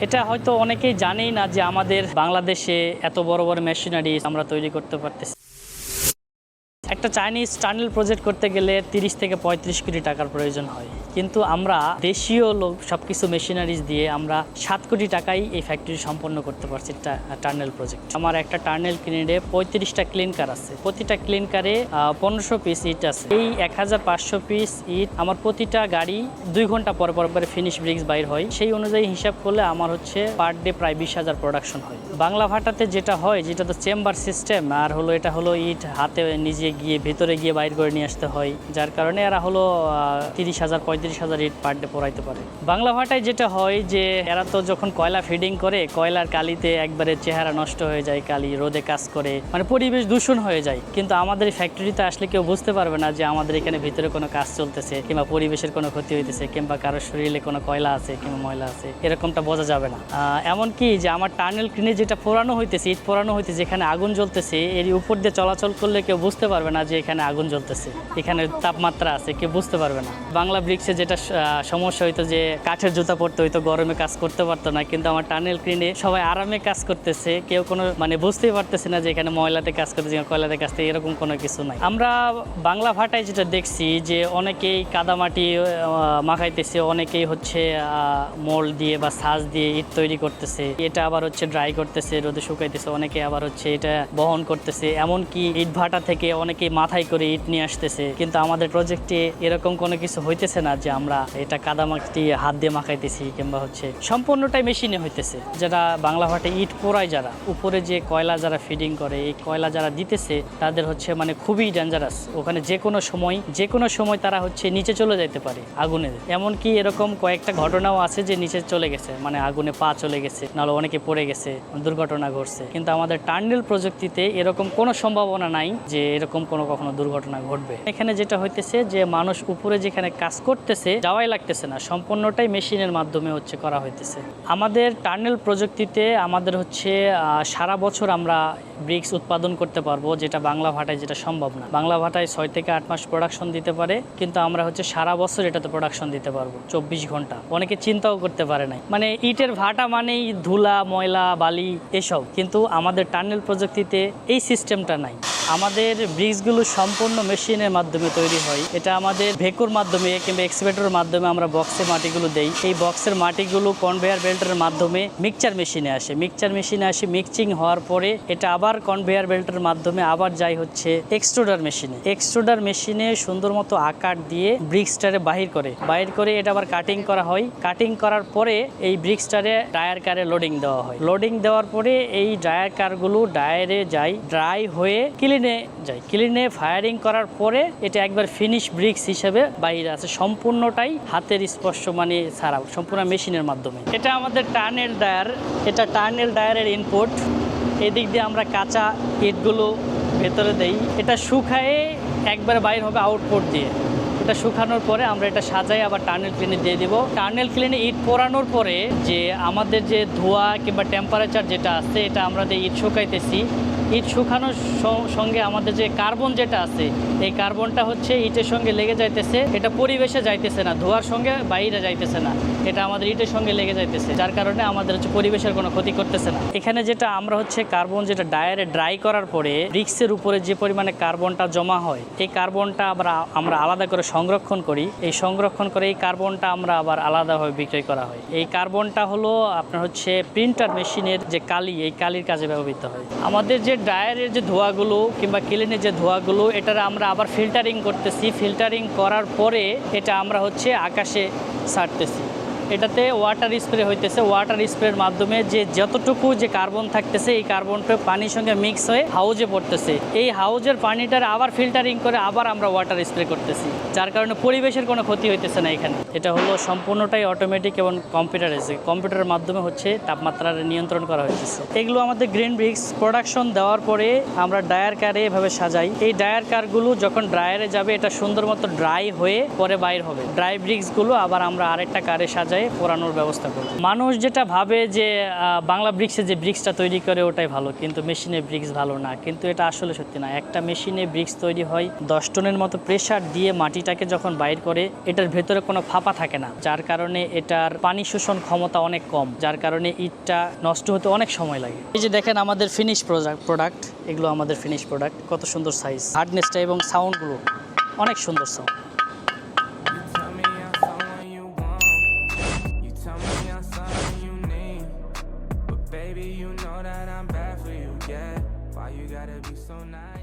এটা হয়তো অনেকেই জানেই না যে আমাদের বাংলাদেশে এত বড় বড় মেশিনারি আমরা তৈরি করতে পারতেছি। একটা চাইনিজ টানেল প্রজেক্ট করতে গেলে তিরিশ থেকে পঁয়ত্রিশ কোটি টাকার প্রয়োজন হয়। কিন্তু আমরা দেশীয় লোক সব কিছু মেশিনারিজ দিয়ে আমরা সাত কোটি টাকাই এই ফ্যাক্টরি সম্পন্ন করতে পারছি টার্নেল প্রজেক্ট আমার একটা টার্নেল ক্লিনে পঁয়ত্রিশটা ক্লিনকার আছে। প্রতিটা ক্লিনকারে পনেরোশো পিস ইট আছে। এই এক হাজার পাঁচশো পিস ইট আমার প্রতিটা গাড়ি দুই ঘণ্টা পর পর পরে ফিনিশ ব্রিক্স বাইর হয়। সেই অনুযায়ী হিসাব করলে আমার হচ্ছে পার ডে প্রায় বিশ হাজার প্রোডাকশন হয়। বাংলা ভাটাতে যেটা হয়, যেটা তো চেম্বার সিস্টেম আর হলো, এটা হলো ইট হাতে নিজে গিয়ে ভেতরে গিয়ে বাইর করে নিয়ে আসতে হয় যার কারণে এরা হলো তিরিশ হাজার পঁয়ত্রিশ হাজার ইট পার ডে পড়াইতে পারে। বাংলা ভাটায় যেটা হয় যে এরা তো যখন কয়লা ফিডিং করে কয়লার কালিতে একবারে চেহারা নষ্ট হয়ে যায় কালি রোদে কাজ করে মানে পরিবেশ দূষণ হয়ে যায়। কিন্তু আমাদের ফ্যাক্টরিতে আসলে কেউ বুঝতে পারবে না যে আমাদের এখানে ভিতরে কোনো কাজ চলতেছে কিংবা পরিবেশের কোনো ক্ষতি হইতেছে কিংবা কারোর শরীরে কোনো কয়লা আছে কিংবা ময়লা আছে এরকমটা বোঝা যাবে না। আহ, এমনকি যে আমার টানেল ক্লিনে যেটা পোড়ানো হইতেছে ইট পোড়ানো হইতেছে যেখানে আগুন জ্বলতেছে এর উপর দিয়ে চলাচল করলে কেউ বুঝতে পারবে না যে এখানে আগুন জ্বলতেছে, এখানে তাপমাত্রা আছে, কেউ বুঝতে পারবে না। বাংলা ব্রিক্সে যেটা সমস্যা হইতো যে কাঠের জুতা পরতে হইতো, গরমে কাজ করতে পারতো না, কিন্তু আমার টানেল ক্লিনে সবাই আরামে কাজ করতেছে, কেউ কোনো মানে বুঝতেই পারতেছে না যে এখানে ময়লাতে কাজ করতেছে কয়লাতে কাজ করতে এরকম কোনো কিছু নাই। আমরা বাংলা ভাটায় যেটা দেখছি যে অনেকেই কাদামাটি মাখাইতেছে, অনেকেই হচ্ছে মোল দিয়ে বা সাজ দিয়ে ইট তৈরি করতেছে, এটা আবার হচ্ছে ড্রাই করতেছে, রোদে শুকাইতেছে, অনেকে আবার হচ্ছে এটা বহন করতেছে, এমনকি ইট ভাটা থেকে অনেকে মাথায় করে ইট নিয়ে আসতেছে। কিন্তু আমাদের প্রজেক্টে এরকম কোনো কিছু হইতেছে না যে আমরা এটা কাদামাটি হাত দিয়ে মাখাইতেছি কিংবা হচ্ছে সম্পূর্ণটাই মেশিনে হইতেছে। যারা বাংলা ভাটে ইট পোড়ায় যারা, উপরে যে কয়লা যারা ফিডিং করে, এই কয়লা যারা দিতেছে, তাদের হচ্ছে মানে খুবই ডেঞ্জারাস ওখানে যে কোনো সময়, যে কোনো সময় তারা হচ্ছে নিচে চলে যাইতে পারে আগুনে। এমনকি এরকম কয়েকটা ঘটনাও আছে যে নিচে চলে গেছে মানে আগুনে পা চলে গেছে, নাহলে অনেকে পড়ে গেছে, দুর্ঘটনা ঘটছে। কিন্তু আমাদের টার্নেল প্রযুক্তিতে এরকম কোনো সম্ভাবনা নাই যে এরকম কোনো কখনো দুর্ঘটনা ঘটবে। এখানে যেটা হইতেছে যে মানুষ উপরে যেখানে কাজ করতেছে, যাওয়াই লাগতেছে না। সম্পূর্ণটাই মেশিনের মাধ্যমে হচ্ছে করা হইতেছে। আমাদের টার্নেল প্রযুক্তিতে আমাদের হচ্ছে সারা বছর আমরা ব্রিক্স উৎপাদন করতে পারব, যেটা বাংলা ভাটায় যেটা সম্ভব না। বাংলা ভাটায় ছয় থেকে আট মাস প্রোডাকশন দিতে পারে, কিন্তু আমরা হচ্ছে সারা বছর এটাতে প্রোডাকশন দিতে পারব, চব্বিশ ঘণ্টা। অনেকে চিন্তাও করতে পারে নাই। মানে ইটের ভাটা মানেই ধুলা, ময়লা, বালি, এসব। কিন্তু আমাদের টার্নেল প্রযুক্তিতে এই সিস্টেমটা নাই। আমাদের ব্রিক্সগুলো সম্পূর্ণ মেশিনের মাধ্যমে তৈরি হয়। এটা আমাদের ভেকুর মাধ্যমে কিংবা এক্সপেটরের মাধ্যমে আমরা বক্সে মাটিগুলো দেই। এই বক্সের মাটিগুলো কনভেয়ার বেল্টের মাধ্যমে মিক্সচার মেশিনে আসে। মিক্সচার মেশিনে আসে মিক্সিং হওয়ার পরে এটা আবার কনভেয়ার বেল্টের মাধ্যমে আবার যাই হচ্ছে এক্সট্রুডার মেশিনে এক্সট্রুডার মেশিনে সুন্দর মতো আকার দিয়ে ব্রিক্সটারে বাহির করে। বাহির করে এটা আবার কাটিং করা হয়। কাটিং করার পরে এই ব্রিক্সটারে ডায়ার কারে লোডিং দেওয়া হয়। লোডিং দেওয়ার পরে এই ড্রায়ার কারগুলো ডায়ারে যায় ড্রাই হয়ে ক্লিনে যায় ক্লিনে ফায়ারিং করার পরে এটা একবার ফিনিশ ব্রিক্স হিসেবে বাইরে আছে। সম্পূর্ণটাই হাতের স্পর্শ মানে ছাড়া সম্পূর্ণ মেশিনের মাধ্যমে। এটা আমাদের টার্নেল ডায়ার, এটা টার্নেল ডায়ারের ইনপুট এদিক দিয়ে আমরা কাঁচা ইটগুলো ভেতরে দেই। এটা শুকায়ে একবার বাইর হবে আউটপুট দিয়ে। এটা শুকানোর পরে আমরা এটা সাজাই, আবার টার্নেল ক্লিনে দিয়ে দিব। টার্নেল ক্লিনে ইট পোড়ানোর পরে যে আমাদের যে ধোয়া কিংবা টেম্পারেচার যেটা আছে, এটা আমরা যে ইট শুকাইতেছি। ইট শুকানোর সঙ্গে আমাদের যে কার্বন যেটা আছে, এই কার্বনটা হচ্ছে ইটের সঙ্গে লেগে যাইতেছে। এটা পরিবেশে যাইতেছে না, ধোয়ার সঙ্গে বাইরে যাইতেছে না। এটা আমাদের ইটের সঙ্গে লেগে যাইতেছে, যার কারণে আমাদের হচ্ছে পরিবেশের কোনো ক্ষতি করতেছে না। এখানে যেটা আমরা হচ্ছে কার্বন যেটা ডায়ারে ড্রাই করার পরে রিক্সের উপরে যে পরিমাণে কার্বনটা জমা হয়, এই কার্বনটা আমরা আমরা আলাদা করে সংরক্ষণ করি। এই সংরক্ষণ করে এই কার্বনটা আমরা আবার আলাদাভাবে বিক্রয় করা হয়। এই কার্বনটা হলো আপনার হচ্ছে প্রিন্টার মেশিনের যে কালি, এই কালির কাজে ব্যবহৃত হয়। আমাদের যে ড্রায়ারের যে ধোয়াগুলো কিংবা ক্লিনের যে ধোয়াগুলো, এটার আমরা আবার ফিল্টারিং করতেছি। ফিল্টারিং করার পরে এটা আমরা হচ্ছে আকাশে ছাড়তেছি। এটাতে ওয়াটার স্প্রে হইতেছে। ওয়াটার স্প্রের মাধ্যমে যে যতটুকু যে কার্বন থাকতেছে, এই কার্বনটা পানির সঙ্গে মিক্স হয়ে হাউজে পড়তেছে। এই হাউজের পানিটার আবার ফিল্টারিং করে আবার আমরা ওয়াটার স্প্রে করতেছি। যার কারণে পরিবেশের কোনো ক্ষতি হইতেছে না এখানে। এটা হলো সম্পূর্ণটাই অটোমেটিক এবং কম্পিউটার এসে কম্পিউটারের মাধ্যমে হচ্ছে তাপমাত্রার নিয়ন্ত্রণ করা হয়েছে এগুলো আমাদের গ্রিন ব্রিক্স প্রোডাকশন দেওয়ার পরে আমরা ডায়ার কারে এভাবে সাজাই। এই ডায়ার কারগুলো যখন ড্রায়ারে যাবে, এটা সুন্দর মতো ড্রাই হয়ে পরে বাইর হবে। ড্রাই ব্রিক্সগুলো আবার আমরা আরেকটা কারে সাজাই। পর্যায়ে পোড়ানোর ব্যবস্থা করব। মানুষ যেটা ভাবে যে বাংলা ব্রিক্সে যে ব্রিক্সটা তৈরি করে ওটাই ভালো, কিন্তু মেশিনে ব্রিক্স ভালো না। কিন্তু এটা আসলে সত্যি না। একটা মেশিনে ব্রিক্স তৈরি হয়, দশ টনের মতো প্রেশার দিয়ে মাটিটাকে যখন বাইর করে, এটার ভেতরে কোনো ফাঁপা থাকে না, যার কারণে এটার পানি শোষণ ক্ষমতা অনেক কম, যার কারণে ইটটা নষ্ট হতে অনেক সময় লাগে। এই যে দেখেন আমাদের ফিনিশ প্রোডাক্ট এগুলো আমাদের ফিনিশ প্রোডাক্ট কত সুন্দর সাইজ হার্ডনেসটা এবং সাউন্ডগুলো অনেক সুন্দর sound Why you gotta be so nice?